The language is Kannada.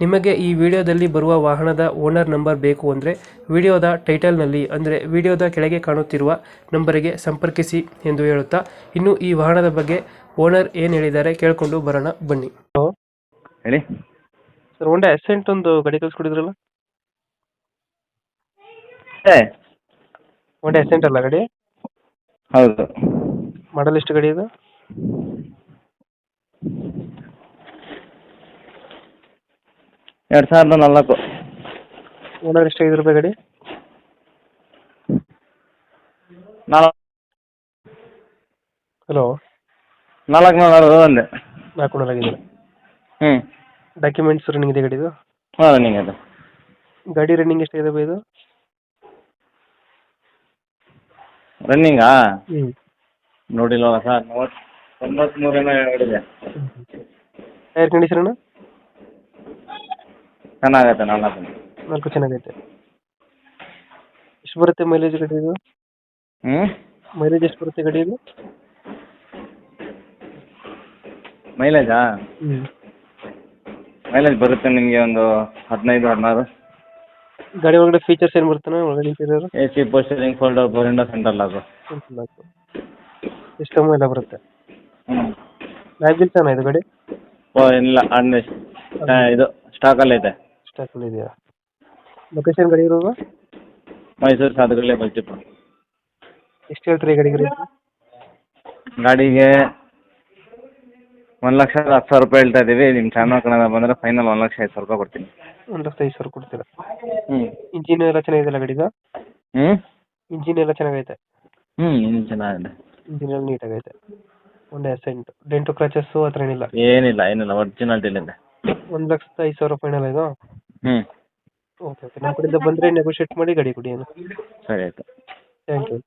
ನಿಮಗೆ ಈ ವಿಡಿಯೋದಲ್ಲಿ ಬರುವ ವಾಹನದ ಓನರ್ ನಂಬರ್ ಬೇಕು ಅಂದರೆ ವಿಡಿಯೋದ ಟೈಟಲ್ನಲ್ಲಿ ಅಂದರೆ ವಿಡಿಯೋದ ಕೆಳಗೆ ಕಾಣುತ್ತಿರುವ ನಂಬರಿಗೆ ಸಂಪರ್ಕಿಸಿ ಎಂದು ಹೇಳುತ್ತಾ ಇನ್ನು ಈ ವಾಹನದ ಬಗ್ಗೆ ಓನರ್ ಏನು ಹೇಳಿದ್ದಾರೆ ಕೇಳಿಕೊಂಡು ಬರೋಣ ಬನ್ನಿ. ಹಲೋ. ಹೇಳಿ. ಸರ್ ಒಂಡೆ ಅಸೆಂಟ್ ಒಂದು ಗಾಡಿ ಕಳಿಸ್ಕೊಡಿದ್ರಲ್ಲ? ಏ. ಒಂದೇ ಅಸೆಂಟ್ ಅಲ್ಲ ಗಾಡಿ? ಹೌದು. ಮಾಡಲ್ ಎಷ್ಟು ಗಾಡಿ ಇದು? ಎರಡು ಸಾವಿರದ ನಾಲ್ಕು. ಓನರ್ ಎಷ್ಟು ಐದು ರೂಪಾಯಿ ಗಾಡಿ? ನಾಲ್ಕು. ಹಲೋ. ನಾಲ್ಕು ನಾಲ್ಕು ಒಂದೇ. ನಾಲ್ಕು ಓನರ್ ಆಗಿದೆ ಹ್ಞೂ ಡಾಕ್ಯುಮೆಂಟ್ಸ್ ರನ್ನಿಂಗ್ ಇದೆ ಗಾಡಿದು? ಹಾಂ ರನ್ನಿಂಗ್ ಅದು ಗಾಡಿ ರನ್ನಿಂಗ್ ಎಷ್ಟಾಗಿದೆ ಬೈ ಇದು? ರನ್ನಿಂಗಾ ಹ್ಞೂ ನೋಡಿಲ್ವಲ್ಲ ಸರ್ ಮೂವತ್ತು ತೊಂಬತ್ಮೂರೇನೋ ಹೇಳಿದೆ ಟೈರ್ ಕಂಡೀಷನ್ ಚೆನ್ನಾಗೈತೆ ನಾಲ್ಕು ನಾಲ್ಕು ಚೆನ್ನಾಗೈತೆ. ಎಷ್ಟು ಬರುತ್ತೆ ಮೈಲೇಜ್ ಗಾಡಿ ಇದು ಹ್ಞೂ ಮೈಲೇಜ್ ಎಷ್ಟು ಬರುತ್ತೆ ಗಾಡಿ ಇದು ಮೈಲೇಜಾ ಹ್ಞೂ ಮೈಲೇಜ್ ಬರುತ್ತೆ ನಿಮಗೆ ಒಂದು ಹದಿನೈದು ಹದಿನಾರು. ಗಾಡಿ ಒಳಗಡೆ ಫೀಚರ್ಸ್ ಏನು ಬರ್ತದೆ ಒಳಗಡೆ interior A C power steering folder ಬೋರಿಂಡ ಸೆಂಟ್ರಲ್ ಲಾಕು ಸಿಸ್ಟಮ್ ಎಲ್ಲ ಬರುತ್ತೆ? ಹ್ಞೂ ಚೆನ್ನಾಗಿ ಇದು ಗಾಡಿ? ಓ ಇಲ್ಲ ಅಣ್ಣ ಇದು ಸ್ಟಾಕಲ್ಲಿ ಐತೆ ಸ್ಟಾಕಲ್ಲಿ ಇದೆಯಾ? ಲೊಕೇಶನ್ ಗಾಡಿ ಇರೋದು? ಮೈಸೂರು ಸಾಧುಗಳೇ ಬಲ್ಚಿಪ್ಪ ಎಷ್ಟು ಹೇಳ್ತೀರಿ ಗಡಿಗೆ ರೇಟ್ ಗಾಡಿಗೆ ಒಂದು ಲಕ್ಷ ಹತ್ತು ಸಾವಿರ ರೂಪಾಯಿ ಹೇಳ್ತಾ ಇದ್ದೀವಿ ನಿಮ್ಮ ಚಾನಲ್ ಕನ್ನಡ ಬಂದರೆ ಫೈನಲ್ ಒಂದು ಲಕ್ಷ ಐದು ಸಾವಿರ ರೂಪಾಯಿ ಕೊಡ್ತೀನಿ. ಒಂದು ಲಕ್ಷ ಐದು ಸಾವಿರ ಕೊಡ್ತೀರಾ? ಹ್ಞೂ ಇಂಜಿನ್ ಎಲ್ಲ ಚೆನ್ನಾಗಿದೆಯಲ್ಲ ಗಾಡಿದು? ಹ್ಞೂ ಇಂಜಿನ್ ಎಲ್ಲ ಚೆನ್ನಾಗೈತೆ? ಹ್ಞೂ ಇನ್ನು ಚೆನ್ನಾಗಿದೆ. ಇಂಜಿನ್ ಎಲ್ಲ ನೀಟಾಗೈತೆ. ಒಂದು ಅಸೆಂಟ್ ಡೆಂಟು ಕ್ರಚಸ್ಸು ಆ ಥರ ಏನಿಲ್ಲ ಏನಿಲ್ಲ ಏನಿಲ್ಲ ಒರಿಜಿನಲ್ ಇದೆ. ಒಂದು ಲಕ್ಷದ ಐದು ಸಾವಿರ ಫೈನಲ್ ಇದು? ಹ್ಞೂ ಓಕೆ ಓಕೆ ನಮ್ಮ ಕಡೆಯಿಂದ ಬಂದರೆ ನೆಗೋಷಿಯೇಟ್ ಮಾಡಿ ಗಾಡಿ ಕೊಡಿ ಏನು ಸರಿ ಆಯಿತು. Thank you